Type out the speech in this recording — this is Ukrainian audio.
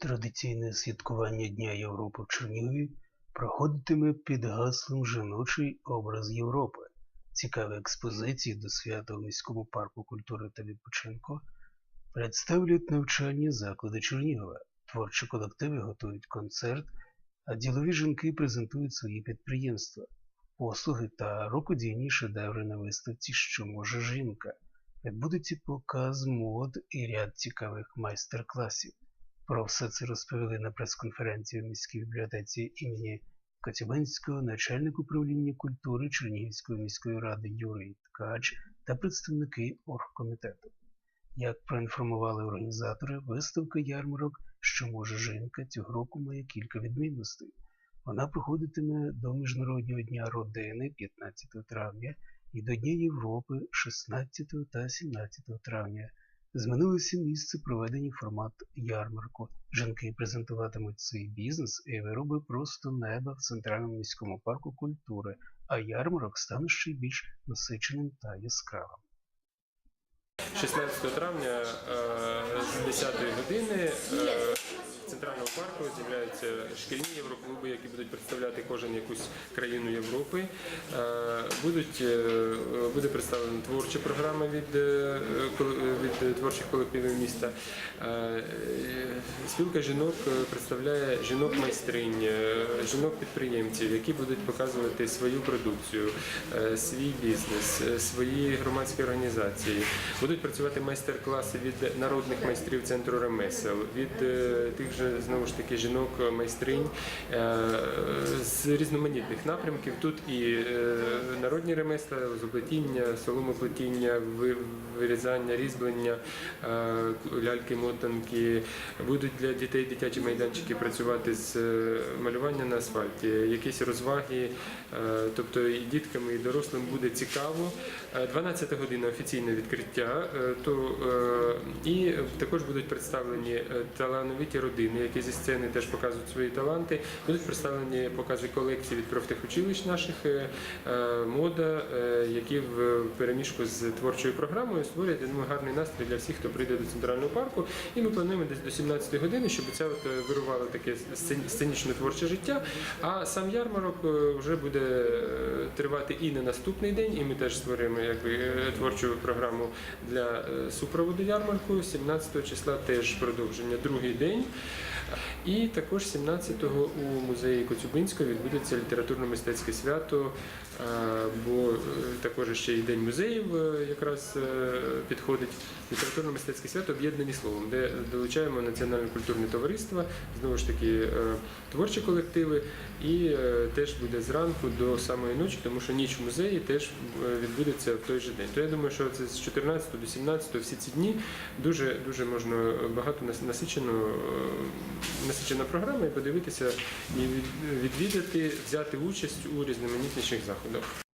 Традиційне святкування Дня Європи в Чернігові проходитиме під гаслом Жіночий образ Європи. Цікаві експозиції до свята у міському парку культури та відпочинку представлять навчальні заклади Чернігова. Творчі колективи готують концерт, а ділові жінки презентують свої підприємства, послуги та рукодійні шедеври на виставці Що може жінка. Відбудеться показ мод і ряд цікавих майстер-класів. Про все це розповіли на прес-конференції у міській бібліотеці імені Коцюбинського начальник управління культури Чернігівської міської ради Юрій Ткач та представники оргкомітету. Як проінформували організатори, виставка ярмарок Що може жінка цього року має кілька відмінностей. Вона проходитиме до Міжнародного дня родини 15 травня і до Дня Європи 16 та 17 травня. Змінилося місце проведення формат ярмарку. Жінки презентуватимуть свій бізнес і вироби просто неба в центральному міському парку культури, а ярмарок стане ще більш насиченим та яскравим. 16 травня е, з 10 години в центральному парку з'являються шкільні євроклуби, які будуть представляти кожен якусь країну Європи. Е, Будуть, е, буде представлена творча програма від, е, від творчих колективів міста. Спілка жінок представляє жінок-майстринь, жінок-підприємців, які будуть показувати свою продукцію, свій бізнес, свої громадські організації. Будуть працювати майстер-класи від народних майстрів центру ремесел, від тих же знову ж таки жінок-майстринь. Е, з різноманітних напрямків. Тут і е, народні ремесла, зоплетіння, соломоплетіння, вирізання, різьблення, е, ляльки, мотанки. Будуть для дітей дитячі майданчики працювати з е, малювання на асфальті, якісь розваги, тобто і дітками, і дорослим буде цікаво. Е, 12 година офіційне відкриття. То і також будуть представлені талановиті родини, які зі сцени теж показують свої таланти. Будуть представлені покази колекцій від профтехучилищ наших е, е, мода, е, які в переміжку з творчою програмою створять думаю, гарний настрій для всіх, хто прийде до центрального парку. І ми плануємо десь до 17 години, щоб це от вирувало таке сцен- сценічне творче життя. А сам ярмарок вже буде тривати і на наступний день, і ми теж створюємо якби творчу програму для супроводу ярмарку. 17 числа теж продовження другий день. І також 17-го у музеї Коцюбинського відбудеться літературно-мистецьке свято, е, бо е, також ще й день музеїв е, якраз підходить. Літературно-мистецьке свято об'єднані словом, де долучаємо національне культурне товариство, знову ж таки творчі колективи, і теж буде зранку до самої ночі, тому що ніч в музеї теж відбудеться в той же день. То я думаю, що це з 14 до 17 всі ці дні дуже дуже можна багато насичено насичена програма і подивитися і відвідати, взяти участь у різноманітніших заходах.